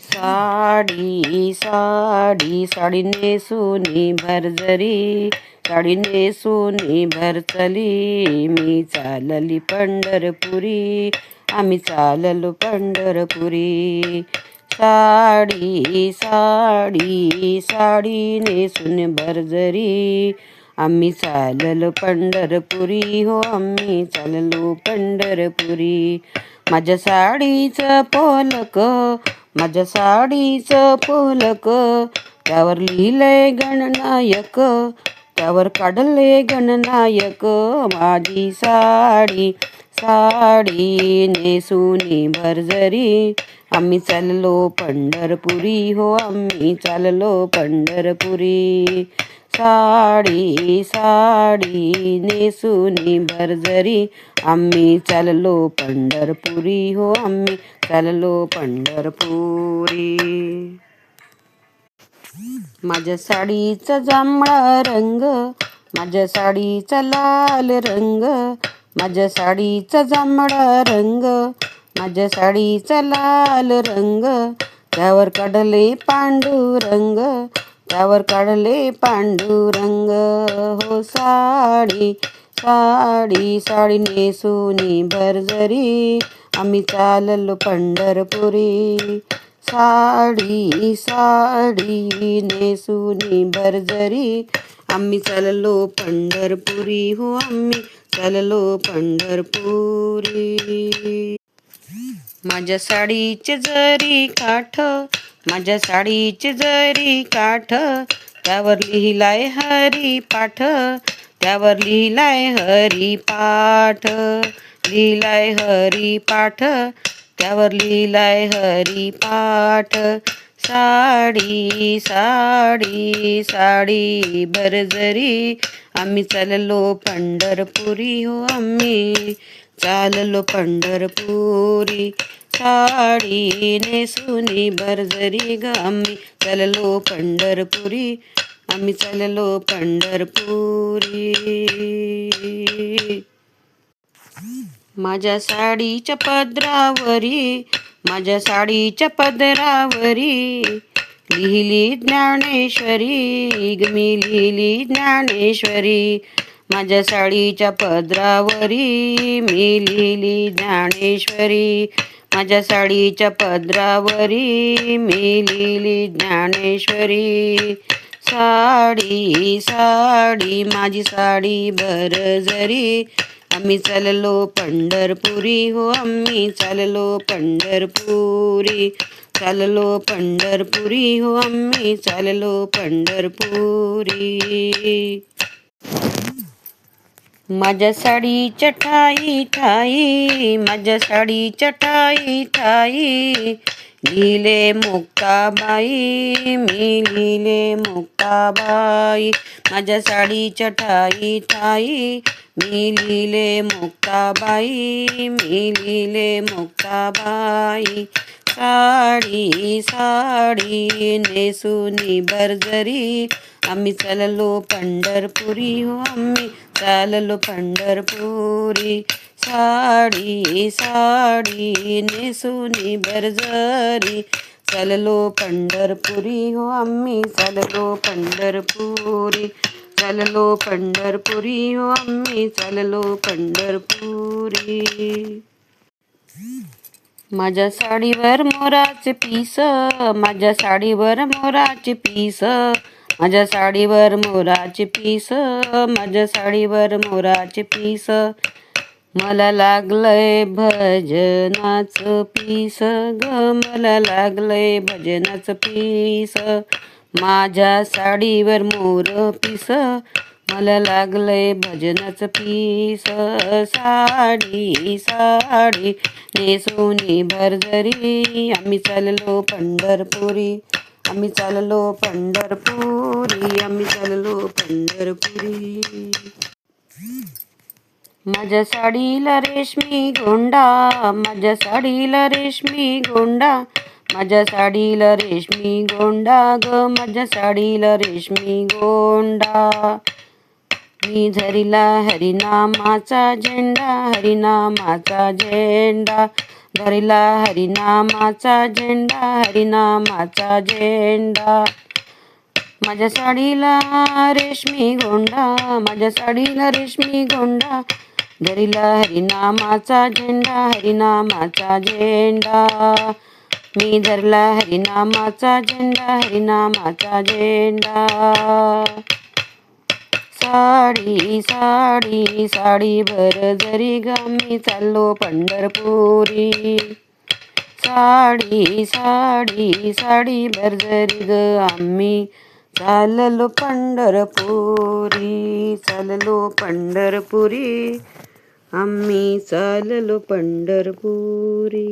साडी साडी साडी नेसूनी भरजरी साडी नेसूनी भरचली मी चालली पंढरपुरी आम्ही चाललो पंढरपुरी. साडी साडी साडी नेसून भरजरी आम्ही चाललो पंढरपुरी. हो आम्ही चाललो पंढरपुरी. माझ्या साडीचं पोलक माझ्या साडीचं पोलक त्यावर लिहिलंय गणनायक त्यावर काढले गणनायक माझी साडी साडी नेसुनी भरजरी आम्ही चाललो पंढरपुरी हो आम्ही चाललो पंढरपुरी. साडी साडी नेसुनी भरजरी आम्ही चाललो पंढरपुरी हो आम्ही चाललो पंढरपुरी. माझ्या साडीचा जांभळा रंग माझ्या साडीचा लाल रंग माझ्या साडीचा जांभळा रंग माझ्या साडीचा लाल रंग त्यावर काढले पांडुरंग त्यावर काढले पांडुरंग हो साडी. साडी साडी नेसुनी भरजरी आम्ही चाललो पंढरपुरी. साडी साडी नेसुनी भरजरी आम्ही चाललो पंढरपुरी. हो आम्ही चाललो पंढरपुरी. माझ्या साडीचे जरी काठ माझ्या साडीचे जरी काठ त्यावर लिहिलाय हरी पाठ. त्यावर लिहिलाय हरी पाठ लिहिलाय हरी पाठ त्यावर लिहिलाय हरी पाठ साडी साडी साडी भरजरी आम्ही चाललो पंढरपुरी हो आम्ही चाललो पंढरपुरी. साडी नेसुनी भरजरी ग आम्ही चाललो पंढरपुरी. आम्ही चाललो पंढरपुरी. माझ्या साडीच्या पदरावरी माझ्या साडीच्या पदरावरी लिहिली ज्ञानेश्वरी मी लिहिली ज्ञानेश्वरी. माझ्या साडीच्या पदरावरी मी लिहिली ज्ञानेश्वरी. माझ्या साडीच्या पदरावरी मी लिहिली ज्ञानेश्वरी. साडी साडी माझी साडी जरी. आम्ही चाललो पंढरपुरी हो आम्ही चाललो पंढरपुरी. चाललो पंढरपुरी हो आम्ही चाललो पंढरपुरी. माझ्या साडी चटाई ठाई. माझ्या साडी चटाई ठाई. लिहिले मुक्ताबाई मी लिहिले मुक्ताबाई. माझ्या साडी चटाई ठाई. मी लिहिले मुक्ताबाई मी लिहिले मुक्ताबाई. साडी साडी नेसुनी बर्जरी आम्ही चाललो पंढरपुरी हो आम्ही चाललो पंढरपुरी. साडी साडी नेसुनी बरजरी। चाललो पंढरपुरी हो आम्ही चाललो पंढरपुरी। चाललो पंढरपुरी हो आम्ही चाललो पंढरपुरी। माझ्या साडीवर मोराचे पीस माझ्या साडीवर मोराचे पीस। माझ्या साडीवर मोराचे पीस माझ्या साडीवर मोराचे पीस। मला लागलंय भजनाचं पीस ग. मला लागलंय भजनाचं पीस. माझ्या साडीवर मोर पीस. मला लागलंय भजनाचं पीस. साडी साडी नेसोनी भरजरी आम्ही चाललो पंढरपुरी आम्ही चाललो पंढरपुरी आम्ही चाललो पंढरपुरी. माझ्या साडीला रेशमी गोंडा माझ्या साडीला रेशमी गोंडा माझ्या साडीला रेशमी गोंडा ग माझ्या साडीला रेशमी गोंडा. मी धरिला हरिनामाचा झेंडा हरिनामाचा झेंडा. धरिला हरिनामाचा झेंडा हरिनामाचा झेंडा. माझ्या साडीला रेशमी गोंडा माझ्या साडीला रेशमी गोंडा धरिला हरिनामाचा झेंडा हरिनामाचा झेंडा. मी धरला हरिनामाचा झेंडा हरिनामाचा झेंडा. साडी साडी साडी भर जरी गामी चाललो पंढरपुरी. साडी साडी साडी भर जरी ग आम्ही चाललो पंढरपुरी चाललो पंढरपुरी. आम्ही चाललो पंढरपुरी.